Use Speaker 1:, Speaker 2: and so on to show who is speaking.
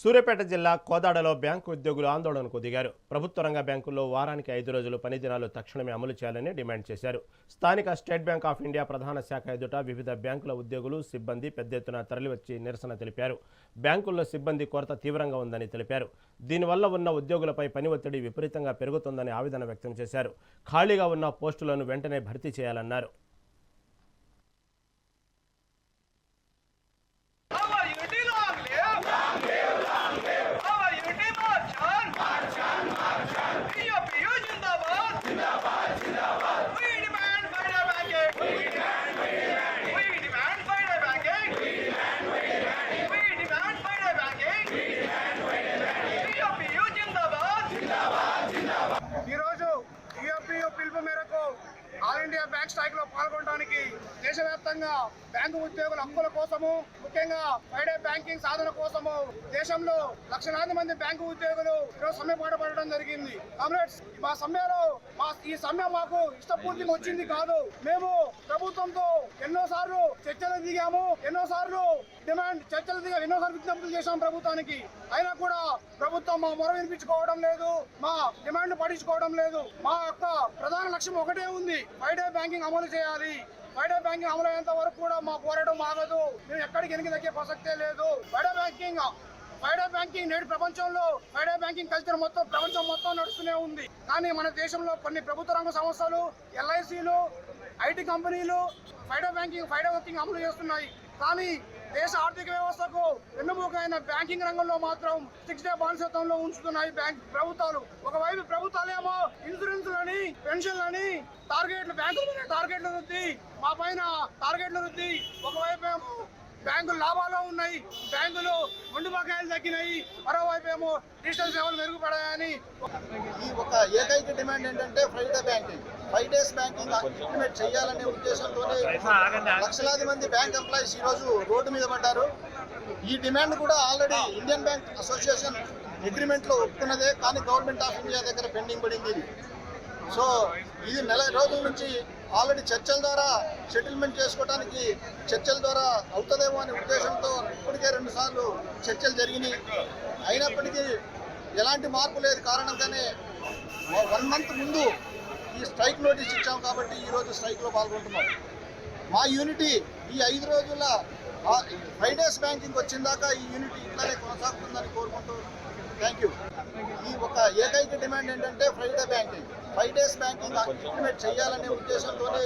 Speaker 1: సూర్యాపేట జిల్లా కోదాడలో బ్యాంకు ఉద్యోగులు ఆందోళనకు దిగారు. ప్రభుత్వ రంగ బ్యాంకుల్లో వారానికి ఐదు రోజులు పని దినాలు తక్షణమే అమలు చేయాలని డిమాండ్ చేశారు. స్థానిక స్టేట్ బ్యాంక్ ఆఫ్ ఇండియా ప్రధాన శాఖ ఎదుట వివిధ బ్యాంకుల ఉద్యోగులు సిబ్బంది పెద్ద ఎత్తున తరలివచ్చి నిరసన తెలిపారు. బ్యాంకుల్లో సిబ్బంది కొరత తీవ్రంగా ఉందని తెలిపారు. దీనివల్ల ఉన్న ఉద్యోగులపై పని ఒత్తిడి విపరీతంగా పెరుగుతుందని ఆవేదన వ్యక్తం చేశారు. ఖాళీగా ఉన్న పోస్టులను వెంటనే భర్తీ చేయాలన్నారు.
Speaker 2: ఈరోజు యుఎఫ్పియు పిలుపు మేరకు ఆల్ ఇండియా బ్యాంక్ స్ట్రైక్లో పాల్గొనడానికి దేశవ్యాప్తంగా బ్యాంకు ఉద్యోగుల హక్కుల కోసము ముఖ్యంగా ఫ్రైడే బ్యాంకింగ్ సాధన కోసము దేశంలో లక్షలాది మంది బ్యాంకు ఉద్యోగులు ఈరోజు సమ్మె పాటపడడం జరిగింది. కామ్రేడ్స్ మా సమ్మెలో మా ఈ సమ్మె మాకు ఇష్టపూర్తిగా వచ్చింది కాదు. మేము ప్రభుత్వంతో ఎన్నో సార్లు చర్చలు దిగాము ఎన్నో సార్లు డిమాండ్ చర్చలు దిగా ఎన్నో సార్లు విజ్ఞప్తులు చేశాం ప్రభుత్వానికి. అయినా కూడా ప్రభుత్వం మా మొర వినిపించుకోవడం లేదు మా డిమాండ్ పడించుకోవడం లేదు. మా యొక్క ప్రధాన లక్ష్యం ఒకటే ఉంది. ఫ్రైడే బ్యాంకింగ్ అమలు చేయాలి. ఫ్రైడే బ్యాంకింగ్ అమలు అయ్యేంత వరకు కూడా మా పోరాటం ఆగదు. మేము ఎక్కడికి వెనక్కి తగ్గే ప్రసక్తే లేదు. ఫ్రైడే బ్యాంకింగ్ ఫ్రైడే బ్యాంకింగ్ నేడు ప్రపంచంలో ఫ్రైడే బ్యాంకింగ్ కల్చర్ మొత్తం ప్రపంచం మొత్తం నడుస్తూనే ఉంది. కానీ మన దేశంలో కొన్ని ప్రభుత్వ రంగ సంస్థలు ఎల్ఐసిలు ఐటీ కంపెనీలు ఫైడో బ్యాంకింగ్ ఫైడో బ్యాంకింగ్ అమలు చేస్తున్నాయి. కానీ దేశ ఆర్థిక వ్యవస్థకు వెన్నుముకైన బ్యాంకింగ్ రంగంలో మాత్రం సిక్స్ డే బానిసత్వంలో ఉంచుతున్నాయి బ్యాంక్ ప్రభుత్వాలు. ఒకవైపు ప్రభుత్వాలేమో ఇన్సూరెన్స్లని పెన్షన్లని టార్గెట్లు బ్యాంకుల టార్గెట్లు వృద్ధి మా పైన టార్గెట్లు వృద్ధి ఒకవైపు ఏమో బ్యాంకులు లాభాల్లో ఉన్నాయి. బ్యాంకులు మొండి బకాయిలు తగ్గినాయి. మరోవైపు ఏమో డిజిటల్ సేవలు మెరుగుపడాయని.
Speaker 3: ఈ ఒక ఏకైక డిమాండ్ ఏంటంటే Friday banking. Five days banking implement చేయాలనే ఉద్దేశంతోనే లక్షలాది మంది బ్యాంక్ ఎంప్లాయీస్ ఈ రోజు రోడ్డు మీద పడ్డారు. ఈ డిమాండ్ కూడా ఆల్రెడీ ఇండియన్ బ్యాంక్ అసోసియేషన్ అగ్రిమెంట్లో ఒప్పుకున్నదే కానీ గవర్నమెంట్ ఆఫ్ ఇండియా దగ్గర పెండింగ్ పడింది ఇది. సో ఇది నెల రోజుల నుంచి ఆల్రెడీ చర్చల ద్వారా సెటిల్మెంట్ చేసుకోవడానికి చర్చల ద్వారా అవుతుందేమో అనే ఉద్దేశంతో ఇప్పటికే రెండుసార్లు చర్చలు జరిగినాయి. అయినప్పటికీ ఎలాంటి మార్పు లేదు. కారణంగానే వన్ మంత్ ముందు ఈ స్ట్రైక్ నోటీస్ ఇచ్చాం కాబట్టి ఈరోజు స్ట్రైక్లో పాల్గొంటున్నాం. మా యూనిటీ ఈ ఐదు రోజుల ఫైవ్ డేస్ బ్యాంకింగ్ వచ్చిందాక ఈ యూనిటీ ఇట్లానే కొనసాగుతుందని కోరుకుంటూ థ్యాంక్ యూ. ఈ ఒక ఏకైక డిమాండ్ ఏంటంటే Friday banking. Five days banking implement చేయాలనే ఉద్దేశంతోనే